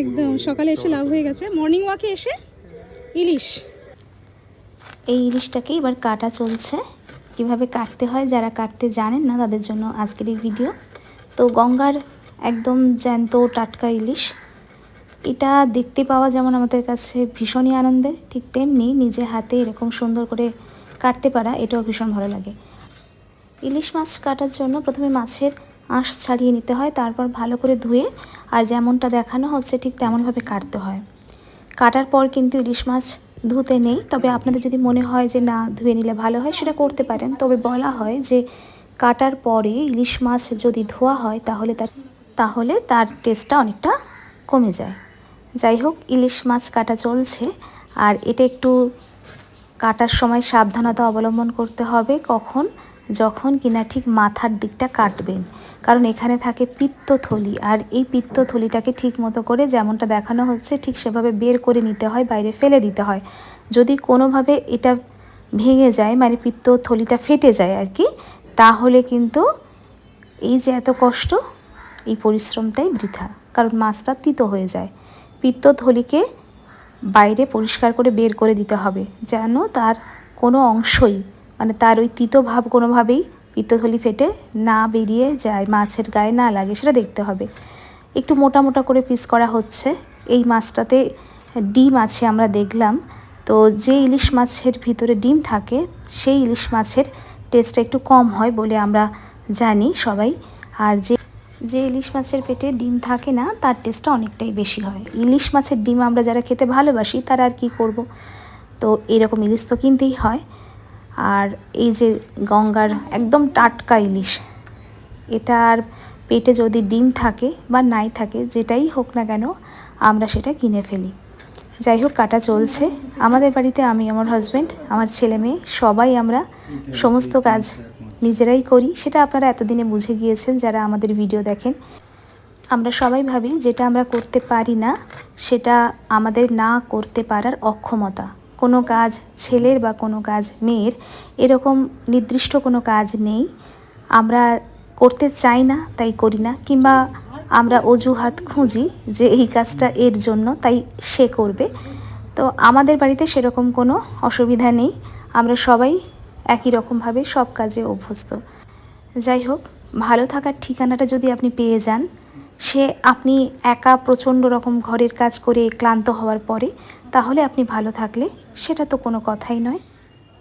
একদম, সকালে এসে লাভ হয়ে গেছে। মর্নিং ওয়াকে এসে ইলিশ। এই ইলিশটাকে এবার কাটা চলছে। কীভাবে কাটতে হয় যারা কাটতে জানেন না, তাদের জন্য আজকের এই ভিডিও তো গঙ্গার একদম জ্যান্ত টাটকা ইলিশ। এটা দেখতে পাওয়া যেমন আমাদের কাছে ভীষণই আনন্দের, ঠিক তেমনি নিজে হাতে এরকম সুন্দর করে কাটতে পারা, এটাও ভীষণ ভালো লাগে। ইলিশ মাছ কাটার জন্য প্রথমে মাছের আঁশ ছাড়িয়ে নিতে হয়, তারপর ভালো করে ধুয়ে আর যেমনটা দেখানো হচ্ছে ঠিক তেমনভাবে কাটতে হয়। কাটার পর কিন্তু ইলিশ মাছ ধুতে নেই, তবে আপনাদের যদি মনে হয় যে না, ধুয়ে নিলে ভালো হয়, সেটা করতে পারেন। তবে বলা হয় যে কাটার পরে ইলিশ মাছ যদি ধোয়া হয়, তাহলে তার তাহলে তার টেস্টটা অনেকটা কমে যায়। যাই হোক, ইলিশ মাছ কাটা চলছে, আর এটা একটু কাটার সময় সাবধানতা অবলম্বন করতে হবে। কখন? যখন কিনা ঠিক মাথার দিকটা কাটবেন। কারণ এখানে থাকে পিত্তথলি, আর এই পিত্তথলিটাকে ঠিক মতো করে যেমনটা দেখানো হচ্ছে, ঠিক সেভাবে বের করে নিতে হয়, বাইরে ফেলে দিতে হয়। যদি কোনোভাবে এটা ভেঙে যায় মানে পিত্তথলিটা ফেটে যায় আর কি, তাহলে কিন্তু এই যে এত কষ্ট, এই পরিশ্রমটাই বৃথা। কারণ মাছটা তিতো হয়ে যায়। পিত্তথলিকে বাইরে পরিষ্কার করে বের করে দিতে হবে, যেন তার কোনো অংশই মানে তার ওই তিতো ভাব কোনোভাবেই পিত্তথলি ফেটে না বেরিয়ে যায়, মাছের গায়ে না লাগে, সেটা দেখতে হবে। একটু মোটা মোটা করে পিস করা হচ্ছে। এই মাছটাতে ডিম আছে আমরা দেখলাম। তো যে ইলিশ মাছের ভিতরে ডিম থাকে, সেই ইলিশ মাছের টেস্টটা একটু কম হয় বলে আমরা জানি সবাই। আর যে যে ইলিশ মাছের পেটে ডিম থাকে না, তার টেস্টটা অনেকটাই বেশি হয়। ইলিশ মাছের ডিম আমরা যারা খেতে ভালোবাসি, তারা আর কি করব? তো এরকম ইলিশ তো কিনতেই হয়। আর এই যে গঙ্গার একদম টাটকা ইলিশ এটার পেটে যদি ডিম থাকে বা নাই থাকে, যেটাই হোক না কেন, আমরা সেটা কিনে ফেলি। যাই হোক, কাটা চলছে। আমাদের বাড়িতে আমি, আমার হাজব্যান্ড আমার ছেলে মেয়ে, সবাই আমরা সমস্ত কাজ নিজেরাই করি। সেটা আপনারা এতদিনে বুঝে গিয়েছেন, যারা আমাদের ভিডিও দেখেন। আমরা সবাই ভাবি, যেটা আমরা করতে পারি না, সেটা আমাদের না করতে পারার অক্ষমতা। কোনো কাজ ছেলের বা কোনো কাজ মেয়ের, এরকম নির্দিষ্ট কোনো কাজ নেই। আমরা করতে চাই না, তাই করি না। কিংবা আমরা অজুহাত খুঁজি যে এই কাজটা এর জন্য, তাই সে করবে। তো আমাদের বাড়িতে সেরকম কোনো অসুবিধা নেই। আমরা সবাই একই রকমভাবে সব কাজে অভ্যস্ত। যাই হোক, ভালো থাকার ঠিকানাটা যদি আপনি পেয়ে যান সে আপনি একা প্রচণ্ড রকম ঘরের কাজ করে ক্লান্ত হওয়ার পরে, তাহলে আপনি ভালো থাকলে সেটা তো কোনো কথাই নয়।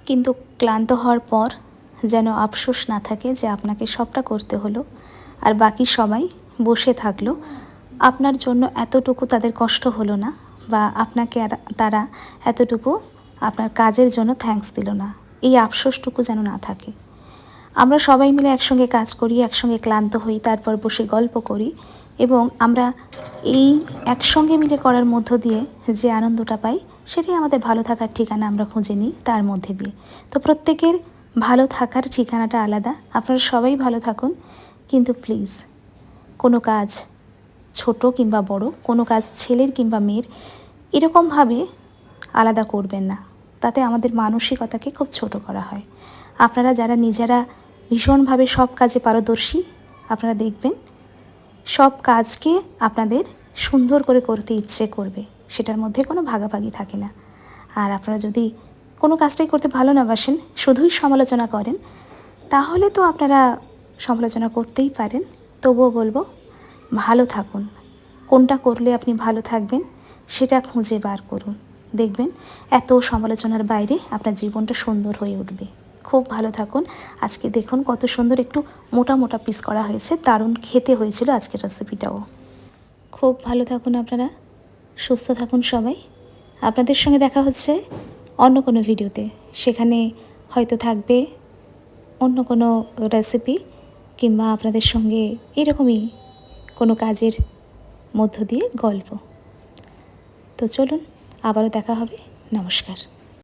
কিন্তু ক্লান্ত হওয়ার পর যেন আফসোস না থাকে যে আপনাকে সবটা করতে হলো, আর বাকি সবাই বসে থাকল, আপনার জন্য এতটুকু তাদের কষ্ট হলো না বা আপনাকে আর তারা এতটুকু আপনার কাজের জন্য থ্যাঙ্কস দিল না। এই আফসোসটুকু যেন না থাকে। আমরা সবাই মিলে একসঙ্গে কাজ করি, একসঙ্গে ক্লান্ত হই, তারপর বসে গল্প করি এবং আমরা এই একসঙ্গে মিলে করার মধ্য দিয়ে যে আনন্দটা পাই, সেটাই আমাদের ভালো থাকার ঠিকানা আমরা খুঁজে নিই তার মধ্যে দিয়ে। তো প্রত্যেকের ভালো থাকার ঠিকানাটা আলাদা। আপনারা সবাই ভালো থাকুন। কিন্তু প্লিজ, কোনো কাজ ছোট কিংবা বড়, কোনো কাজ ছেলের কিংবা মেয়ের, এরকমভাবে আলাদা করবেন না। তাতে আমাদের মানসিকতাকে খুব ছোট করা হয়। আপনারা যারা নিজেরা ভীষণভাবে সব কাজে পারদর্শী, আপনারা দেখবেন সব কাজকে আপনাদের সুন্দর করে করতে ইচ্ছে করবে, সেটার মধ্যে কোনো ভাগাভাগি থাকে না। আর আপনারা যদি কোনো কাজটাই করতে ভালো না বাসেন, শুধুই সমালোচনা করেন, তাহলে তো আপনারা সমালোচনা করতেই পারেন। তবুও বলব, ভালো থাকুন। কোনটা করলে আপনি ভালো থাকবেন, সেটা খুঁজে বার করুন। দেখবেন, এত সমালোচনার বাইরে আপনার জীবনটা সুন্দর হয়ে উঠবে। খুব ভালো থাকুন। আজকে দেখুন কত সুন্দর একটু মোটা মোটা পিস করা হয়েছে। দারুণ খেতে হয়েছিল আজকের রেসিপিটাও খুব ভালো থাকুন আপনারা। সুস্থ থাকুন সবাই। আপনাদের সঙ্গে দেখা হচ্ছে অন্য কোনো ভিডিওতে সেখানে হয়তো থাকবে অন্য কোনো রেসিপি কিংবা আপনাদের সঙ্গে এরকমই কোনো কাজের মধ্য দিয়ে গল্প। তো চলুন, আবারও দেখা হবে। নমস্কার।